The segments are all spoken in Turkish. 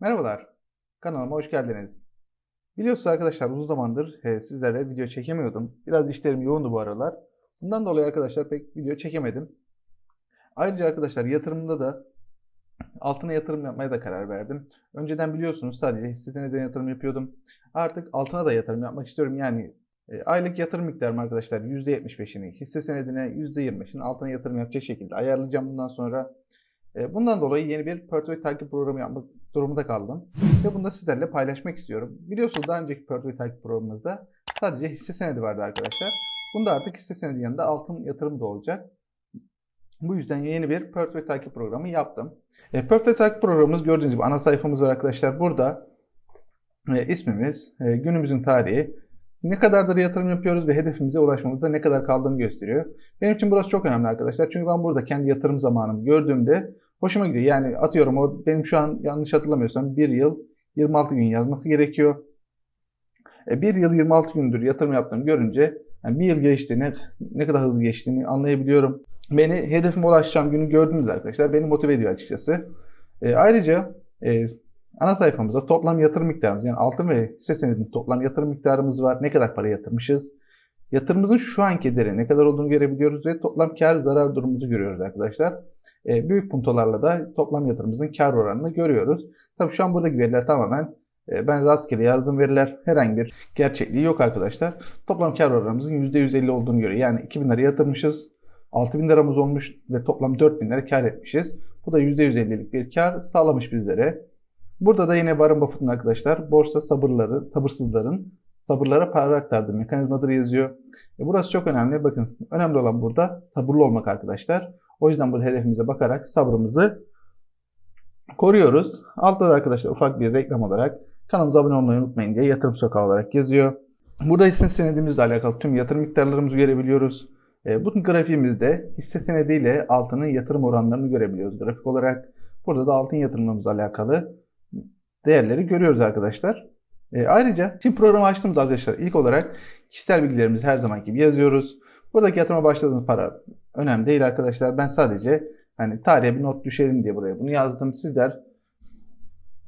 Merhabalar, kanalıma hoş geldiniz. Biliyorsunuz arkadaşlar uzun zamandır e, sizlere video çekemiyordum. Biraz işlerim yoğundu bu aralar. Bundan dolayı arkadaşlar pek video çekemedim. Ayrıca arkadaşlar yatırımda da altına yatırım yapmaya da karar verdim. Önceden biliyorsunuz sadece hisse senedine yatırım yapıyordum. Artık altına da yatırım yapmak istiyorum. Yani e, aylık yatırım miktarım arkadaşlar %75'ini hisse senedine %25'ini altına yatırım yapacak şekilde ayarlayacağım bundan sonra. E, bundan dolayı yeni bir portföy takip programı yapmak durumunda kaldım. Ve bunu da sizlerle paylaşmak istiyorum. Biliyorsunuz daha önceki portföy takip programımızda sadece hisse senedi vardı arkadaşlar. Bunda artık hisse senedi yanında altın yatırım da olacak. Bu yüzden yeni bir portföy takip programı yaptım. E, portföy takip programımız gördüğünüz gibi ana sayfamız var arkadaşlar. Burada e, ismimiz, e, günümüzün tarihi, ne kadardır yatırım yapıyoruz ve hedefimize ulaşmamızda ne kadar kaldığını gösteriyor. Benim için burası çok önemli arkadaşlar. Çünkü ben burada kendi yatırım zamanımı gördüğümde hoşuma gidiyor. Yani atıyorum o benim şu an yanlış hatırlamıyorsam 1 yıl 26 gün yazması gerekiyor. E, 1 yıl 26 gündür yatırım yaptığımı görünce yani bir yıl geçtiğini, ne kadar hızlı geçtiğini anlayabiliyorum. Beni hedefime ulaşacağım günü gördünüz arkadaşlar. Beni motive ediyor açıkçası. E, ayrıca e, ana sayfamızda toplam yatırım miktarımız yani altın ve hisse senedinin toplam yatırım miktarımız var. Ne kadar para yatırmışız. Yatırımımızın şu anki değeri ne kadar olduğunu görebiliyoruz ve toplam kar zarar durumumuzu görüyoruz arkadaşlar. E, büyük puntolarla da toplam yatırımımızın kar oranını görüyoruz. Tabii şu an buradaki veriler tamamen e, ben rastgele yazdığım veriler herhangi bir gerçekliği yok arkadaşlar. Toplam kar oranımızın %150 olduğunu görüyor. Yani 2000 lira yatırmışız. 6000 liramız olmuş ve toplam 4000 lira kar etmişiz. Bu da %150'lik bir kar sağlamış bizlere. Burada da yine Warren Buffett'ın arkadaşlar borsa sabırları, sabırsızların sabırlara para aktardığı mekanizmadır yazıyor. E burası çok önemli. Bakın önemli olan burada sabırlı olmak arkadaşlar. O yüzden burada hedefimize bakarak sabrımızı koruyoruz. Altta da arkadaşlar ufak bir reklam olarak kanalımıza abone olmayı unutmayın diye yatırım sokağı olarak yazıyor. Burada hisse senedimizle alakalı tüm yatırım miktarlarımızı görebiliyoruz. E, bu grafiğimizde hisse senediyle altının yatırım oranlarını görebiliyoruz grafik olarak. Burada da altın yatırımımızla alakalı değerleri görüyoruz arkadaşlar. E, ayrıca şimdi programı açtığımızda arkadaşlar ilk olarak kişisel bilgilerimizi her zaman gibi yazıyoruz. Buradaki yatırıma başladığınız para önemli değil arkadaşlar. Ben sadece hani tarihe bir not düşelim diye buraya bunu yazdım. Sizler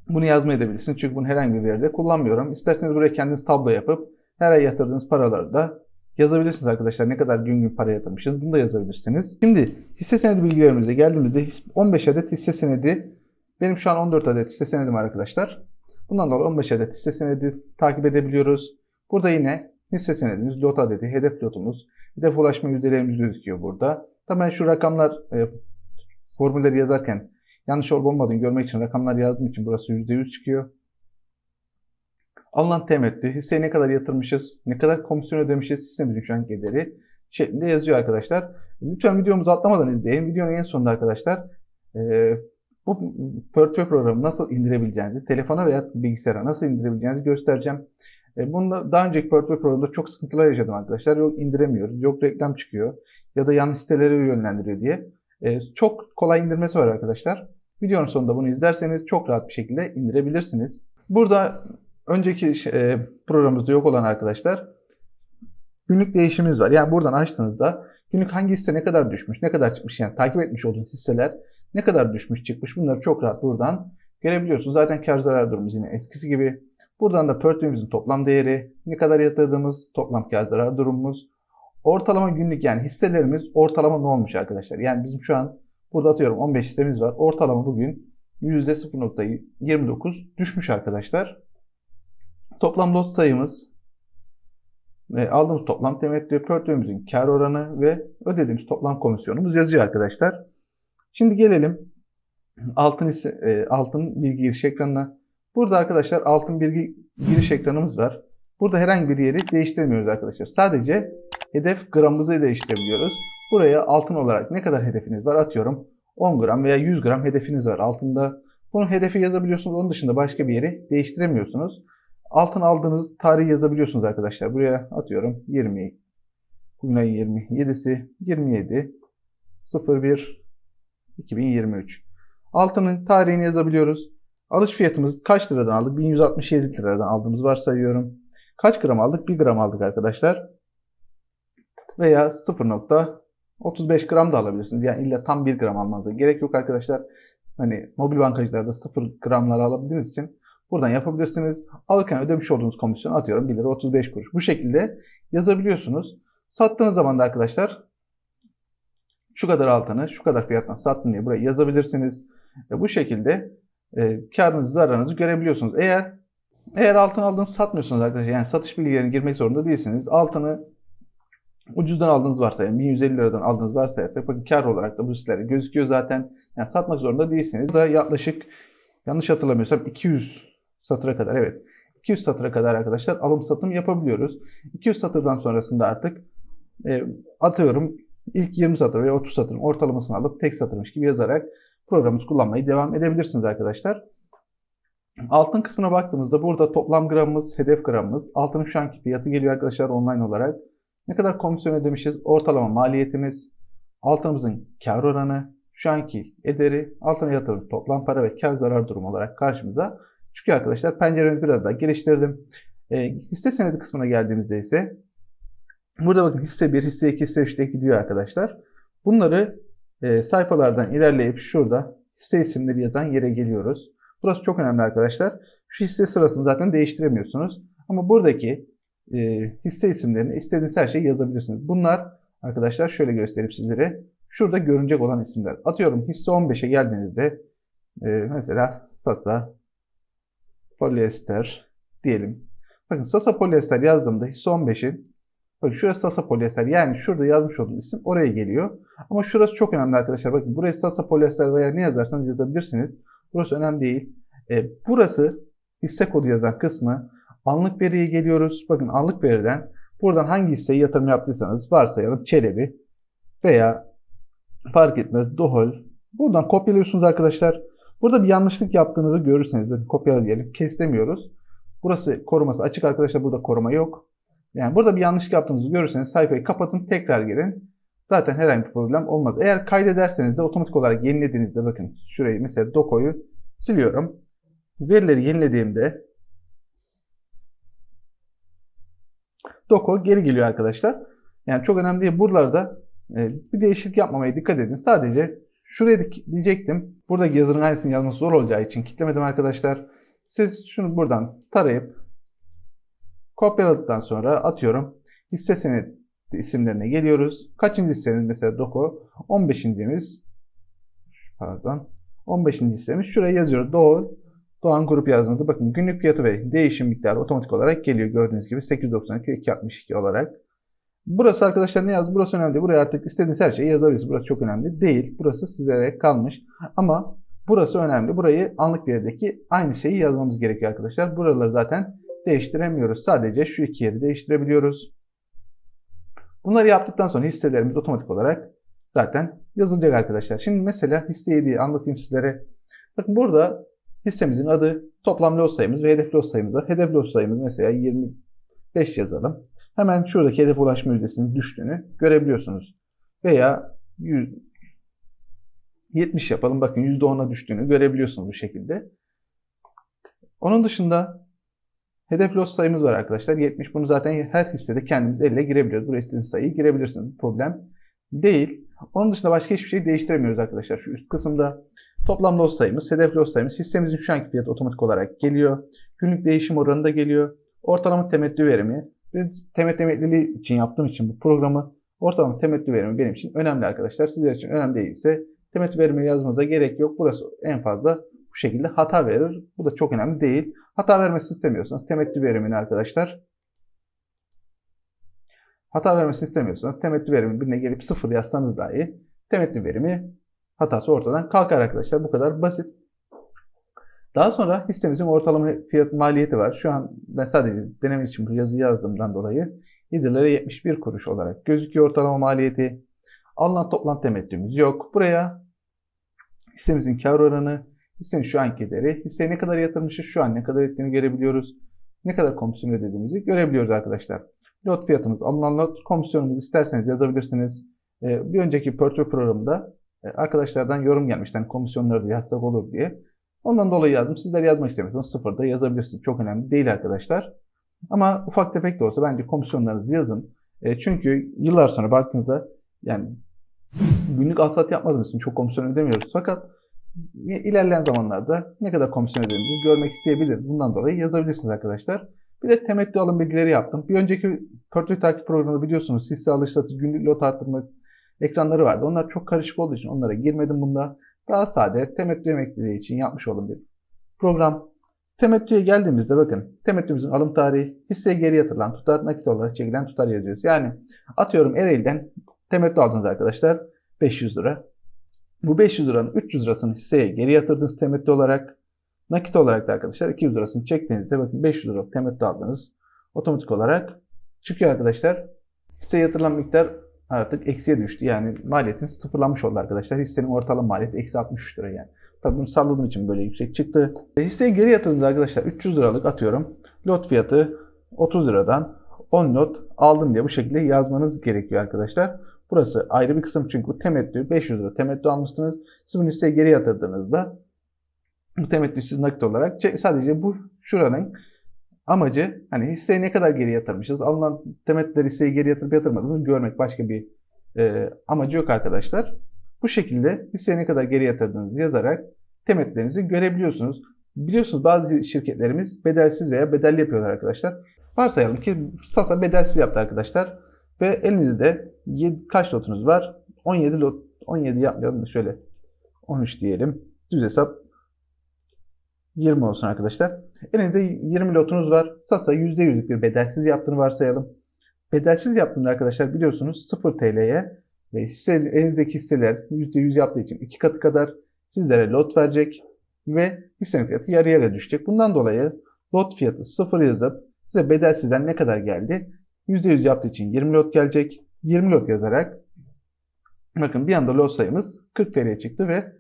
bunu yazmayı edebilirsiniz. Çünkü bunu herhangi bir yerde kullanmıyorum. İsterseniz buraya kendiniz tablo yapıp her ay yatırdığınız paraları da yazabilirsiniz arkadaşlar. Ne kadar gün gün para yatırmışız bunu da yazabilirsiniz. Şimdi hisse senedi bilgilerimize geldiğimizde 15 adet hisse senedi benim şu an 14 adet hisse senedim arkadaşlar. Bundan dolayı 15 adet hisse senedi takip edebiliyoruz. Burada yine hisse senedimiz, lot adedi, hedef lotumuz, hedef ulaşma yüzdelerimiz gözüküyor burada. Tabii ben şu rakamlar e, formülleri yazarken yanlış olup olmadığını görmek için rakamlar yazdığım için burası %100 çıkıyor. Alınan temettü, hisseye ne kadar yatırmışız, ne kadar komisyon ödemişiz, hissemizin şu anki ederi şeklinde yazıyor arkadaşlar. Lütfen videomuzu atlamadan izleyin. Videonun en sonunda arkadaşlar e, bu portföy programı nasıl indirebileceğinizi, telefona veya bilgisayara nasıl indirebileceğinizi göstereceğim. E, bunda daha önceki portföy programında çok sıkıntılar yaşadım arkadaşlar. Yok indiremiyoruz, yok reklam çıkıyor ya da yanlış sitelere yönlendiriyor diye. E, çok kolay indirmesi var arkadaşlar. Videonun sonunda bunu izlerseniz çok rahat bir şekilde indirebilirsiniz. Burada önceki e, programımızda yok olan arkadaşlar günlük değişimimiz var. Yani buradan açtığınızda günlük hangi hisse ne kadar düşmüş, ne kadar çıkmış yani takip etmiş olduğunuz hisseler ne kadar düşmüş çıkmış bunları çok rahat buradan görebiliyorsunuz. Zaten kar zarar durumumuz yine eskisi gibi. Buradan da portföyümüzün toplam değeri, ne kadar yatırdığımız toplam kar zarar durumumuz, ortalama günlük yani hisselerimiz ortalama ne olmuş arkadaşlar? Yani bizim şu an burada atıyorum 15 hissemiz var. Ortalama bugün %0.29 düşmüş arkadaşlar. Toplam lot sayımız, ve aldığımız toplam temettü, portföyümüzün kar oranı ve ödediğimiz toplam komisyonumuz yazıyor arkadaşlar. Şimdi gelelim altın e, altın bilgi giriş ekranına. Burada arkadaşlar altın bilgi giriş ekranımız var. Burada herhangi bir yeri değiştirmiyoruz arkadaşlar. Sadece hedef gramımızı değiştirebiliyoruz. Buraya altın olarak ne kadar hedefiniz var atıyorum 10 gram veya 100 gram hedefiniz var altında. Bunun hedefi yazabiliyorsunuz. Onun dışında başka bir yeri değiştiremiyorsunuz. Altın aldığınız tarihi yazabiliyorsunuz arkadaşlar. Buraya atıyorum 20 bugün ayın 27'si 27 01 2023. Altının tarihini yazabiliyoruz. Alış fiyatımız kaç liradan aldık? 1167 liradan aldığımız varsayıyorum. Kaç gram aldık? 1 gram aldık arkadaşlar. Veya 0.35 gram da alabilirsiniz. Yani illa tam 1 gram almanıza gerek yok arkadaşlar. hani mobil bankacılarda 0 gramları alabildiğiniz için buradan yapabilirsiniz. Alırken ödemiş olduğunuz komisyon atıyorum 1 lira 35 kuruş. Bu şekilde yazabiliyorsunuz. Sattığınız zaman da arkadaşlar şu kadar altını şu kadar fiyattan sattım diye buraya yazabilirsiniz. Ve bu şekilde e, karınızı zararınızı görebiliyorsunuz. Eğer eğer altın aldığınız satmıyorsunuz arkadaşlar yani satış bilgilerine girmek zorunda değilsiniz. Altını ucuzdan aldığınız varsa yani 1150 liradan aldığınız varsa bakın kar olarak da bu sitelerde gözüküyor zaten. Yani satmak zorunda değilsiniz. Bu da yaklaşık yanlış hatırlamıyorsam 200 satıra kadar evet 200 satıra kadar arkadaşlar alım satım yapabiliyoruz. 200 satırdan sonrasında artık e, atıyorum ilk 20 satır veya 30 satırın ortalamasını alıp tek satırmış gibi yazarak programımızı kullanmayı devam edebilirsiniz arkadaşlar. Altın kısmına baktığımızda burada toplam gramımız, hedef gramımız. Altının şu anki fiyatı geliyor arkadaşlar online olarak. Ne kadar komisyon ödemişiz? Ortalama maliyetimiz, altınımızın kar oranı, şu anki ederi, altına yatırım toplam para ve kar zarar durumu olarak karşımıza çıkıyor arkadaşlar. Penceremi biraz daha geliştirdim. E, hisse senedi kısmına geldiğimizde ise burada bakın hisse 1, hisse 2, hisse 3 diye gidiyor arkadaşlar. Bunları e, sayfalardan ilerleyip şurada hisse isimleri yazan yere geliyoruz. Burası çok önemli arkadaşlar. Şu hisse sırasını zaten değiştiremiyorsunuz. Ama buradaki e, hisse isimlerini istediğiniz her şeyi yazabilirsiniz. Bunlar arkadaşlar şöyle göstereyim sizlere. Şurada görünecek olan isimler. Atıyorum hisse 15'e geldiğinizde e, mesela Sasa polyester diyelim. Bakın Sasa polyester yazdığımda hisse 15'in bakın şurası Sasa polyester yani şurada yazmış olduğum isim oraya geliyor. Ama şurası çok önemli arkadaşlar. Bakın buraya Sasa polyester veya ne yazarsanız yazabilirsiniz. Burası önemli değil. E, burası hisse kodu yazan kısmı anlık veriye geliyoruz. Bakın anlık veriden buradan hangi hisseyi yatırım yaptıysanız varsayalım Çelebi veya fark etmez Dohol. Buradan kopyalıyorsunuz arkadaşlar. Burada bir yanlışlık yaptığınızı görürseniz bakın kopyala diyelim. Keslemiyoruz. Burası koruması açık arkadaşlar. Burada koruma yok. Yani burada bir yanlışlık yaptığınızı görürseniz sayfayı kapatın tekrar girin. Zaten herhangi bir problem olmaz. Eğer kaydederseniz de otomatik olarak yenilediğinizde bakın şurayı mesela Doko'yu siliyorum. Verileri yenilediğimde Doko geri geliyor arkadaşlar. Yani çok önemli değil. Buralarda e, bir değişiklik yapmamaya dikkat edin. Sadece şuraya diyecektim. Burada yazının aynısını yazması zor olacağı için kitlemedim arkadaşlar. Siz şunu buradan tarayıp kopyaladıktan sonra atıyorum hisse senedi isimlerine geliyoruz. Kaçıncı hisseniz mesela Doko? 15.miz pardon 15. hissemiz. Şuraya yazıyoruz. Doğu Doğan Grup yazdığımızda bakın günlük fiyatı ve değişim miktarı otomatik olarak geliyor. Gördüğünüz gibi 892 262 olarak. Burası arkadaşlar ne yazdı? Burası önemli. Buraya artık istediğiniz her şeyi yazabilirsiniz. Burası çok önemli değil. Burası sizlere kalmış. Ama burası önemli. Burayı anlık verirdeki aynı şeyi yazmamız gerekiyor arkadaşlar. Buraları zaten değiştiremiyoruz. Sadece şu iki yeri değiştirebiliyoruz. Bunları yaptıktan sonra hisselerimiz otomatik olarak zaten yazılacak arkadaşlar. Şimdi mesela hisseyi diye anlatayım sizlere. Bakın burada hissemizin adı, toplam lot sayımız ve hedef lot sayımız var. Hedef lot sayımız mesela 25 yazalım. Hemen şuradaki hedef ulaşma yüzdesinin düştüğünü görebiliyorsunuz. Veya 100, 70 yapalım. Bakın %10'a düştüğünü görebiliyorsunuz bu şekilde. Onun dışında hedef lot sayımız var arkadaşlar. 70 bunu zaten her hissede kendimiz elle girebiliyoruz. Buraya istediğiniz sayıyı girebilirsiniz. Problem değil. Onun dışında başka hiçbir şey değiştiremiyoruz arkadaşlar. Şu üst kısımda toplam lot sayımız, hedef lot sayımız, hissemizin şu anki fiyatı otomatik olarak geliyor. Günlük değişim oranı da geliyor. Ortalama temettü verimi. Biz temettü emekliliği için yaptığım için bu programı ortalama temettü verimi benim için önemli arkadaşlar. Sizler için önemli değilse temettü verimi yazmanıza gerek yok. Burası en fazla bu şekilde hata verir. Bu da çok önemli değil. Hata vermesini istemiyorsanız temettü verimini arkadaşlar hata vermesini istemiyorsanız temettü verimi birine gelip sıfır yazsanız dahi temettü verimi hatası ortadan kalkar arkadaşlar. Bu kadar basit. Daha sonra hissemizin ortalama fiyat maliyeti var. Şu an ben sadece deneme için bu yazı yazdığımdan dolayı 7 lira 71 kuruş olarak gözüküyor ortalama maliyeti. Alınan toplam temettümüz yok. Buraya hissemizin kar oranı, hissenin şu anki ederi, hisseye ne kadar yatırmışız, şu an ne kadar ettiğini görebiliyoruz. Ne kadar komisyon ödediğimizi görebiliyoruz arkadaşlar. Lot fiyatımız, alınan lot komisyonumuzu isterseniz yazabilirsiniz. Ee, bir önceki portföy programında e, arkadaşlardan yorum gelmişti. Yani komisyonları da yazsak olur diye. Ondan dolayı yazdım. Sizler yazmak istemiyorsanız sıfırda yazabilirsiniz. Çok önemli değil arkadaşlar. Ama ufak tefek de olsa bence komisyonlarınızı yazın. E, çünkü yıllar sonra baktığınızda yani günlük alsat yapmadığımız için çok komisyon ödemiyoruz. Fakat ilerleyen zamanlarda ne kadar komisyon ödediğinizi görmek isteyebiliriz. Bundan dolayı yazabilirsiniz arkadaşlar. Bir de temettü alım bilgileri yaptım. Bir önceki portföy takip programını biliyorsunuz. Hisse alış satış, günlük lot arttırma ekranları vardı. Onlar çok karışık olduğu için onlara girmedim bunda. Daha sade temettü emekliliği için yapmış olduğum bir program. Temettüye geldiğimizde bakın temettümüzün alım tarihi hisseye geri yatırılan tutar nakit olarak çekilen tutar yazıyoruz. Yani atıyorum Ereğli'den temettü aldınız arkadaşlar 500 lira. Bu 500 liranın 300 lirasını hisseye geri yatırdınız temettü olarak. Nakit olarak da arkadaşlar 200 lirasını çektiğinizde bakın 500 lira temettü aldınız. Otomatik olarak çıkıyor arkadaşlar. Hisseye yatırılan miktar artık eksiye düştü. Yani maliyetiniz sıfırlanmış oldu arkadaşlar. Hissenin ortalama maliyeti eksi 63 lira yani. Tabii bunu salladığım için böyle yüksek çıktı. E, hisseye geri yatırdınız arkadaşlar. 300 liralık atıyorum. Lot fiyatı 30 liradan 10 lot aldım diye bu şekilde yazmanız gerekiyor arkadaşlar. Burası ayrı bir kısım çünkü temettü 500 lira temettü almışsınız. Siz bunu hisseye geri yatırdığınızda bu temettü siz nakit olarak sadece bu şuranın amacı hani hisseye ne kadar geri yatırmışız, alınan temettüleri hisseye geri yatırıp yatırmadığımızı görmek başka bir e, amacı yok arkadaşlar. Bu şekilde hisseye ne kadar geri yatırdığınızı yazarak temettülerinizi görebiliyorsunuz. Biliyorsunuz bazı şirketlerimiz bedelsiz veya bedelli yapıyorlar arkadaşlar. Varsayalım ki Sasa bedelsiz yaptı arkadaşlar. Ve elinizde 7, kaç lotunuz var? 17 lot. 17 yapmayalım da şöyle 13 diyelim. Düz hesap 20 olsun arkadaşlar. Elinizde 20 lotunuz var. Sasa %100'lük bir bedelsiz yaptığını varsayalım. Bedelsiz yaptığında arkadaşlar biliyorsunuz 0 TL'ye ve hisse, elinizdeki hisseler %100 yaptığı için 2 katı kadar sizlere lot verecek ve hissenin fiyatı yarı yarıya düşecek. Bundan dolayı lot fiyatı 0 yazıp size bedelsizden ne kadar geldi? %100 yaptığı için 20 lot gelecek. 20 lot yazarak bakın bir anda lot sayımız 40 TL'ye çıktı ve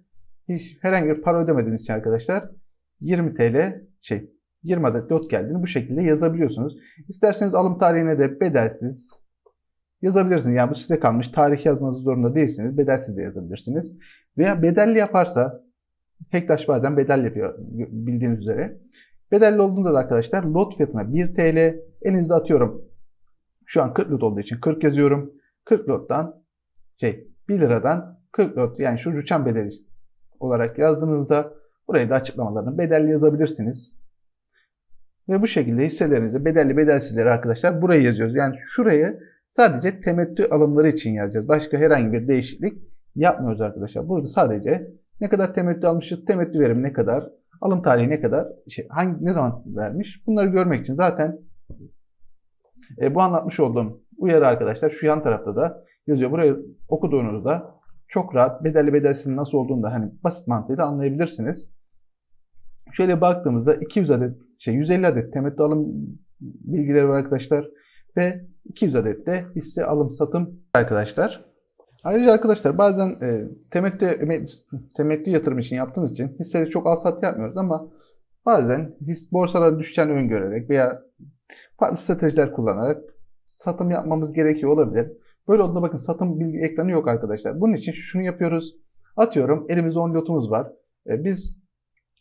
hiç herhangi bir para ödemediğiniz için arkadaşlar 20 TL şey 20 adet lot geldiğini bu şekilde yazabiliyorsunuz. İsterseniz alım tarihine de bedelsiz yazabilirsiniz. Yani bu size kalmış. Tarih yazmanız zorunda değilsiniz. Bedelsiz de yazabilirsiniz. Veya bedelli yaparsa Hektaş bazen bedel yapıyor bildiğiniz üzere. Bedelli olduğunda da arkadaşlar lot fiyatına 1 TL elinizde atıyorum. Şu an 40 lot olduğu için 40 yazıyorum. 40 lottan şey 1 liradan 40 lot yani şu rüçhan bedeli olarak yazdığınızda buraya da açıklamalarını bedelli yazabilirsiniz. Ve bu şekilde hisselerinizi bedelli bedelsizleri arkadaşlar buraya yazıyoruz. Yani şurayı sadece temettü alımları için yazacağız. Başka herhangi bir değişiklik yapmıyoruz arkadaşlar. Burada sadece ne kadar temettü almışız, temettü verimi ne kadar, alım tarihi ne kadar, şey, hangi ne zaman vermiş bunları görmek için zaten e, bu anlatmış olduğum uyarı arkadaşlar şu yan tarafta da yazıyor. Burayı okuduğunuzda çok rahat bedelli bedelsizin nasıl olduğunu da hani basit mantığıyla anlayabilirsiniz. Şöyle baktığımızda 200 adet şey 150 adet temettü alım bilgileri var arkadaşlar ve 200 adet de hisse alım satım arkadaşlar. Ayrıca arkadaşlar bazen e, temettü, temettü yatırım için yaptığımız için hisseleri çok al sat yapmıyoruz ama bazen his, borsalar düşeceğini öngörerek veya farklı stratejiler kullanarak satım yapmamız gerekiyor olabilir. Böyle olduğunda bakın satım bilgi ekranı yok arkadaşlar. Bunun için şunu yapıyoruz. Atıyorum elimizde 10 lotumuz var. E, biz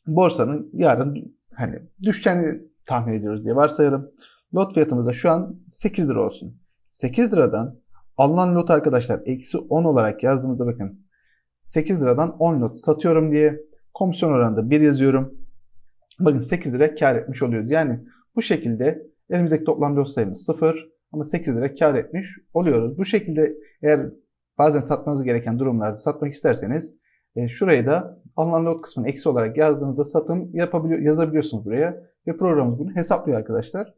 borsanın yarın hani düşeceğini tahmin ediyoruz diye varsayalım. Lot fiyatımız da şu an 8 lira olsun. 8 liradan alınan lot arkadaşlar eksi 10 olarak yazdığımızda bakın 8 liradan 10 lot satıyorum diye komisyon oranında 1 yazıyorum. Bakın 8 lira kar etmiş oluyoruz. Yani bu şekilde elimizdeki toplam lot sayımız 0 ama 8 lira kar etmiş oluyoruz. Bu şekilde eğer bazen satmanız gereken durumlarda satmak isterseniz e, şurayı da alınan lot kısmını eksi olarak yazdığınızda satım yapabiliyor, yazabiliyorsunuz buraya ve programımız bunu hesaplıyor arkadaşlar.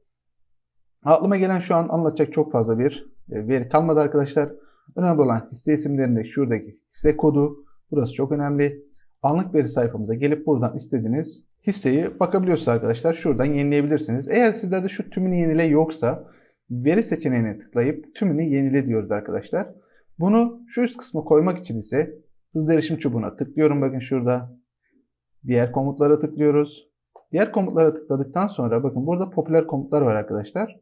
Aklıma gelen şu an anlatacak çok fazla bir e, veri kalmadı arkadaşlar. Önemli olan hisse isimlerinde şuradaki hisse kodu. Burası çok önemli. Anlık veri sayfamıza gelip buradan istediğiniz hisseyi bakabiliyorsunuz arkadaşlar. Şuradan yenileyebilirsiniz. Eğer sizlerde şu tümünü yenile yoksa veri seçeneğine tıklayıp tümünü yenile diyoruz arkadaşlar. Bunu şu üst kısma koymak için ise hızlı erişim çubuğuna tıklıyorum. Bakın şurada. Diğer komutlara tıklıyoruz. Diğer komutlara tıkladıktan sonra bakın burada popüler komutlar var arkadaşlar.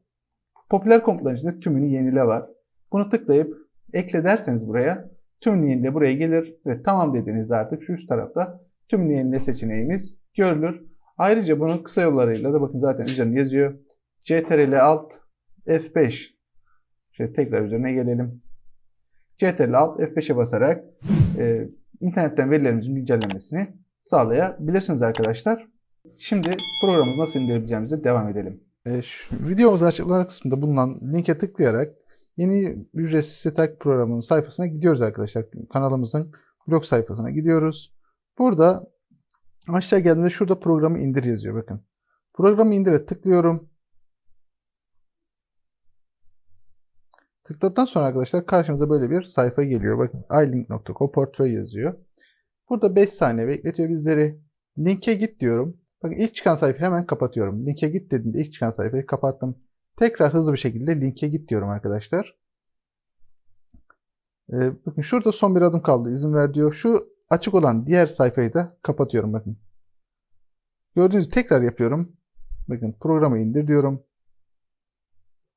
Popüler komutların içinde tümünü yenile var. Bunu tıklayıp ekle derseniz buraya tümünü yenile buraya gelir ve tamam dediğinizde artık şu üst tarafta tümünü yenile seçeneğimiz görülür. Ayrıca bunun kısa yollarıyla da bakın zaten üzerinde yazıyor. CTRL Alt F5 Şöyle tekrar üzerine gelelim. CTRL Alt F5'e basarak e, internetten verilerimizin güncellenmesini sağlayabilirsiniz arkadaşlar. Şimdi programımızı nasıl indirebileceğimize devam edelim. E, şu, videomuzun açıklamalar kısmında bulunan linke tıklayarak yeni ücretsiz Stack programının sayfasına gidiyoruz arkadaşlar. Kanalımızın blog sayfasına gidiyoruz. Burada aşağı geldiğimde şurada programı indir yazıyor bakın. Programı indire tıklıyorum. Tıkladıktan sonra arkadaşlar karşımıza böyle bir sayfa geliyor. Bakın ilink.co portföy yazıyor. Burada 5 saniye bekletiyor bizleri. Linke git diyorum. Bakın ilk çıkan sayfayı hemen kapatıyorum. Linke git dediğimde ilk çıkan sayfayı kapattım. Tekrar hızlı bir şekilde linke git diyorum arkadaşlar. Ee, bakın şurada son bir adım kaldı. İzin ver diyor. Şu açık olan diğer sayfayı da kapatıyorum bakın. Gördüğünüz gibi tekrar yapıyorum. Bakın programı indir diyorum.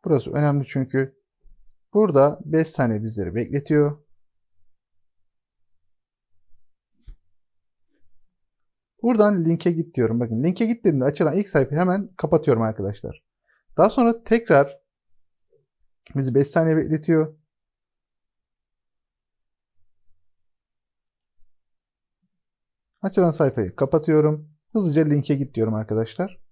Burası önemli çünkü burada 5 saniye bizleri bekletiyor. Buradan linke git diyorum. Bakın linke git dediğimde açılan ilk sayfayı hemen kapatıyorum arkadaşlar. Daha sonra tekrar bizi 5 saniye bekletiyor. Açılan sayfayı kapatıyorum. Hızlıca linke git diyorum arkadaşlar.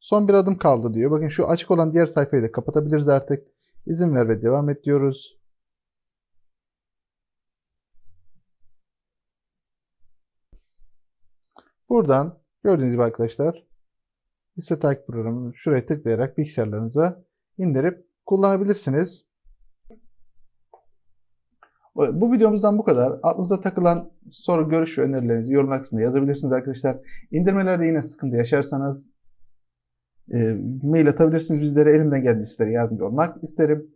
Son bir adım kaldı diyor. Bakın şu açık olan diğer sayfayı da kapatabiliriz artık. İzin ver ve devam et diyoruz. Buradan gördüğünüz gibi arkadaşlar liste takip programını şuraya tıklayarak bilgisayarlarınıza indirip kullanabilirsiniz. Bu videomuzdan bu kadar. Aklınıza takılan soru, görüş ve önerilerinizi yorumlar kısmında yazabilirsiniz arkadaşlar. İndirmelerde yine sıkıntı yaşarsanız e, mail atabilirsiniz bizlere. Elimden geldiği sizlere yardımcı olmak isterim.